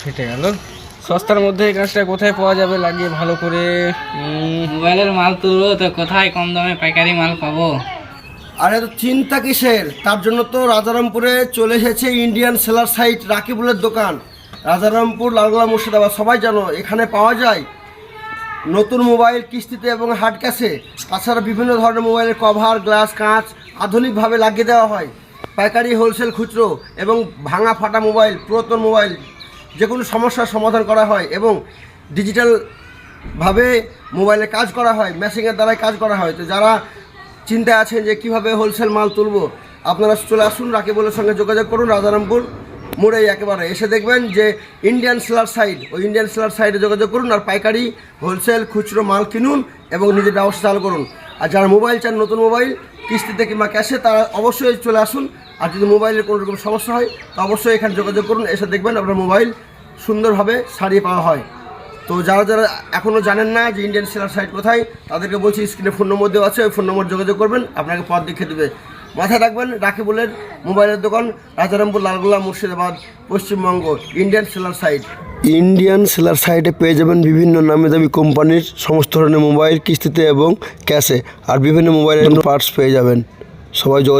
ফেটে গেল। সস্তার মধ্যে এই কাজটা কোথায় পাওয়া যাবে লাগিয়ে ভালো করে? মোবাইলের মাল তুলবো তো কোথায় কম দামে পাইকারি মাল পাবো? আরে তো চিন্তা কিসের? তার জন্য তো রাজারামপুরে চলে এসেছে ইন্ডিয়ান সেলার সাইট রাকিবুলের দোকান। রাজারামপুর লালগোলা মুর্শিদাবাদ সবাই জানো এখানে পাওয়া যায় নতুন মোবাইল কিস্তিতে এবং হার্ড ক্যাশে তাছাড়া বিভিন্ন ধরনের মোবাইলের কভার গ্লাস কাঁচ আধুনিকভাবে লাগিয়ে দেওয়া হয়। পাইকারি হোলসেল খুচরো এবং ভাঙা ফাটা মোবাইল, পুরাতন মোবাইল যে কোনো সমস্যার সমাধান করা হয় এবং ডিজিটাল ভাবে মোবাইলে কাজ করা হয় মেশিনের দ্বারাই কাজ করা হয়। তো যারা চিন্তায় আছেন যে কীভাবে হোলসেল মাল তুলব, আপনারা চলে আসুন রাকিবুলের সঙ্গে যোগাযোগ করুন রাজারামপুর মোড়েই একেবারে। এসে দেখবেন যে ইন্ডিয়ান সেলার সাইড ওই ইন্ডিয়ান সেলার সাইডে যোগাযোগ করুন আর পাইকারি হোলসেল খুচরো মাল কিনুন এবং নিজের ব্যবসা চালু করুন। আর যারা মোবাইল চান, নতুন মোবাইল কিস্তিতে কিংবা ক্যাশে তারা অবশ্যই চলে আসুন। আর যদি মোবাইলের কোনো রকম সমস্যা হয়, তো অবশ্যই এখানে যোগাযোগ করুন। এসে দেখবেন আপনার মোবাইল সুন্দরভাবে সারিয়ে পাওয়া হয়। তো যারা যারা এখনও জানেন না যে ইন্ডিয়ান সেলার সাইট কোথায়, তাদেরকে বলছি স্ক্রিনে ফোন নম্বর দেওয়া আছে, ওই ফোন নম্বর যোগাযোগ করবেন। আপনাকে পথ দেখিয়ে দেবে। মাথায় রাখবেন রাকিবুলের মোবাইলের দোকান, Rajarampur Lalgola Murshidabad, Paschimbanga Indian seller site Indian seller সাইটে পেয়ে যাবেন বিভিন্ন নামি দামি কোম্পানির সমস্ত ধরনের মোবাইল, কিস্তিতে এবং ক্যাশে। আর বিভিন্ন মোবাইলের পার্টস পেয়ে যাবেন। সবাই যোগাযোগ